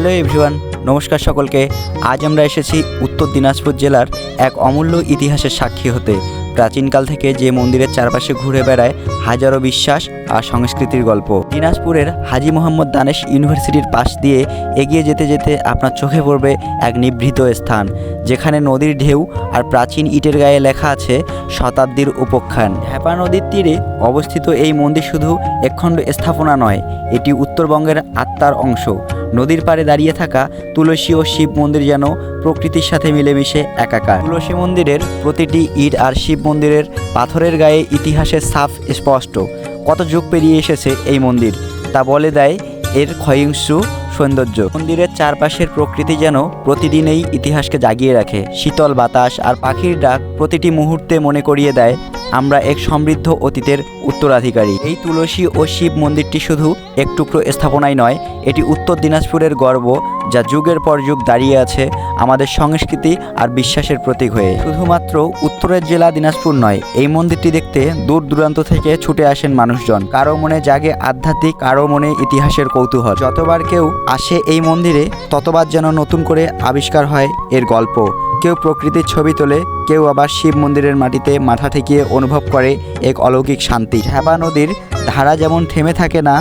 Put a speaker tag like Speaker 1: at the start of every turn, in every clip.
Speaker 1: Hello everyone, নমস্কার সকলকে। আজ আমরা এসেছি উত্তর দিনাজপুর জেলার এক অমূল্য ইতিহাসের সাক্ষী হতে। প্রাচীনকাল থেকে যে মন্দিরের চারপাশে ঘুরে বেড়ায় হাজারো বিশ্বাস আর সংস্কৃতির গল্প। দিনাজপুরের হাজি মোহাম্মদ দানেশ ইউনিভার্সিটির পাশ দিয়ে এগিয়ে যেতে যেতে আপনার চোখে পড়বে এক নিভৃত স্থান, যেখানে নদীর ঢেউ আর প্রাচীন ইটের গায়ে লেখা আছে শতাব্দীর উপখ্যান। হ্যাপা নদীর তীরে অবস্থিত এই মন্দির শুধু একখণ্ড স্থাপনা নয়, এটি উত্তরবঙ্গের আত্মার অংশ। নদীর পাড়ে দাঁড়িয়ে থাকা তুলসী ও শিব মন্দির যেন প্রকৃতির সাথে মিলেমিশে একাকার। তুলসী মন্দিরের প্রতিটি ইট আর শিব মন্দিরের পাথরের গায়ে ইতিহাসের সাফ স্পষ্ট। কত যুগ পেরিয়ে এসেছে এই মন্দির? তা বলে দেয় এর ক্ষয়িংসু সৌন্দর্য। মন্দিরের চারপাশের প্রকৃতি যেন প্রতিদিনেই ইতিহাসকে জাগিয়ে রাখে। শীতল বাতাস আর পাখির ডাক প্রতিটি মুহূর্তে মনে করিয়ে দেয়, আমরা এক সমৃদ্ধ অতীতের উত্তরাধিকারী। এই তুলসী ও শিব মন্দিরটি শুধু এক টুকরো স্থাপনাই নয়, এটি উত্তর দিনাজপুরের গর্ব যা যুগের পর যুগ দাঁড়িয়ে আছে আমাদের সংস্কৃতি আর বিশ্বাসের প্রতীক হয়ে। শুধুমাত্র উত্তরের জেলা দিনাজপুর নয়, এই মন্দিরটি দেখতে দূর দূরান্ত থেকে ছুটে আসেন মানুষজন। কারও মনে জাগে আধ্যাত্মিক, কারও মনে ইতিহাসের কৌতূহল। যতবার কেউ আসে এই মন্দিরে, ততবার যেন নতুন করে আবিষ্কার হয় এর গল্প। কেউ প্রকৃতির ছবি তোলে, কেউ আবার শিব মন্দিরের মাটিতে মাথা ঠেকিয়ে অনুভব করে এক অলৌকিক শান্তি। ঝ্যাবা নদীর ধারা যেমন থেমে থাকে না,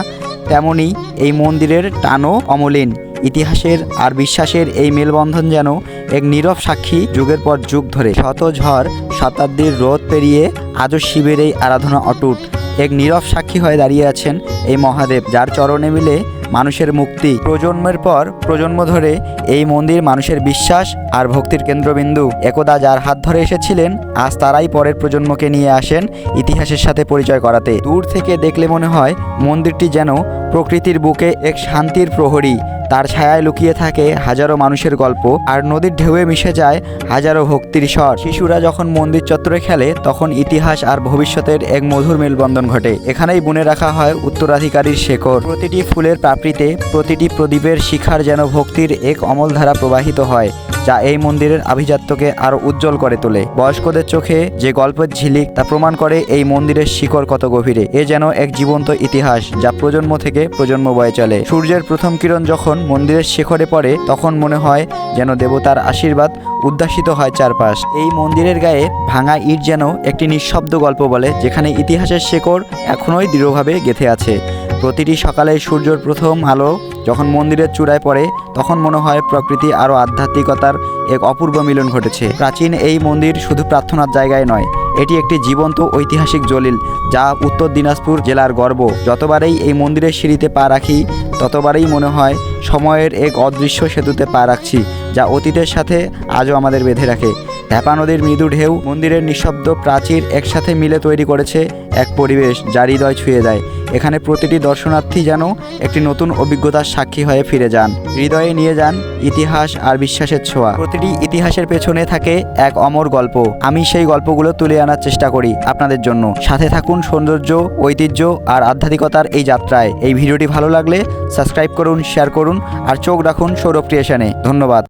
Speaker 1: তেমনি এই মন্দিরের টানও অমলিন। ইতিহাসের আর বিশ্বাসের এই মেলবন্ধন যেন এক নীরব সাক্ষী যুগের পর যুগ ধরে শত ঝড়, শতাব্দীর রোদ পেরিয়ে আজও শিবের এই আরাধনা অটুট। এক নীরব সাক্ষী হয়ে দাঁড়িয়ে আছেন এই মহাদেব, যার চরণে মিলে মানুষের মুক্তি। প্রজন্মের পর প্রজন্ম ধরে এই মন্দির মানুষের বিশ্বাস আর ভক্তির কেন্দ্রবিন্দু। একদা যার হাত ধরে এসেছিলেন, আজ তারাই পরের প্রজন্মকে নিয়ে আসেন ইতিহাসের সাথে পরিচয় করাতে। দূর থেকে দেখলে মনে হয় মন্দিরটি যেন প্রকৃতির বুকে এক শান্তির প্রহরী। তার ছায়ায় লুকিয়ে থাকে হাজারো মানুষের গল্প, আর নদীর ঢেউয়ে মিশে যায় হাজারো ভক্তির স্বর। শিশুরা যখন মন্দির চত্বরে খেলে, তখন ইতিহাস আর ভবিষ্যতের এক মধুর মেলবন্ধন ঘটে। এখানেই বুনে রাখা হয় উত্তরাধিকারীর শেকড়। প্রতিটি ফুলের প্রাপৃতে প্রতিটি প্রদীপের শিখার যেন ভক্তির এক অমল ধারা প্রবাহিত হয়। যা এই মন্দিরের আভিজাত্যকে আরও উজ্জ্বল করে তোলে। বয়স্কদের চোখে যে গল্পের ঝিলিক তা প্রমাণ করে এই মন্দিরের শিকড় কত গভীরে। এ যেন এক জীবন্ত ইতিহাস যা প্রজন্ম থেকে প্রজন্ম বয়ে চলে। সূর্যের প্রথম কিরণ যখন মন্দিরের শিখরে পড়ে, তখন মনে হয় যেন দেবতার আশীর্বাদ উদ্যাসিত হয় চারপাশ। এই মন্দিরের গায়ে ভাঙা ইট যেন একটি নিঃশব্দ গল্প বলে, যেখানে ইতিহাসের শেকড় এখনোই দৃঢ়ভাবে গেঁথে আছে। প্রতিটি সকালে সূর্যর প্রথম আলো যখন মন্দিরের চূড়ায় পড়ে, তখন মনে হয় প্রকৃতি আরও আধ্যাত্মিকতার এক অপূর্ব মিলন ঘটেছে। প্রাচীন এই মন্দির শুধু প্রার্থনার জায়গায় নয়, এটি একটি জীবন্ত ঐতিহাসিক জলিল যা উত্তর দিনাজপুর জেলার গর্ব। যতবারেই এই মন্দিরের সিঁড়িতে পা রাখি, ততবারেই মনে হয় সময়ের এক অদৃশ্য সেতুতে পা রাখছি, যা অতীতের সাথে আজও আমাদের বেঁধে রাখে। ঢ্যাপা নদীর মৃদু ঢেউ মন্দিরের নিঃশব্দ প্রাচীর একসাথে মিলে তৈরি করেছে এক পরিবেশ যা হৃদয় ছুঁয়ে দেয় এখানে প্রতিটি দর্শনার্থী যেন একটি নতুন অভিজ্ঞতার সাক্ষী হয়ে ফিরে যান। হৃদয়ে নিয়ে যান ইতিহাস আর বিশ্বাসের ছোঁয়া। প্রতিটি ইতিহাসের পেছনে থাকে এক অমর গল্প। আমি সেই গল্পগুলো তুলে আনার চেষ্টা করি আপনাদের জন্য। সাথে থাকুন সৌন্দর্য, ঐতিহ্য আর আধ্যাত্মিকতার এই যাত্রায়। এই ভিডিওটি ভালো লাগলে সাবস্ক্রাইব করুন, শেয়ার করুন আর চোখ রাখুন সৌরভ ক্রিয়েশনে। ধন্যবাদ।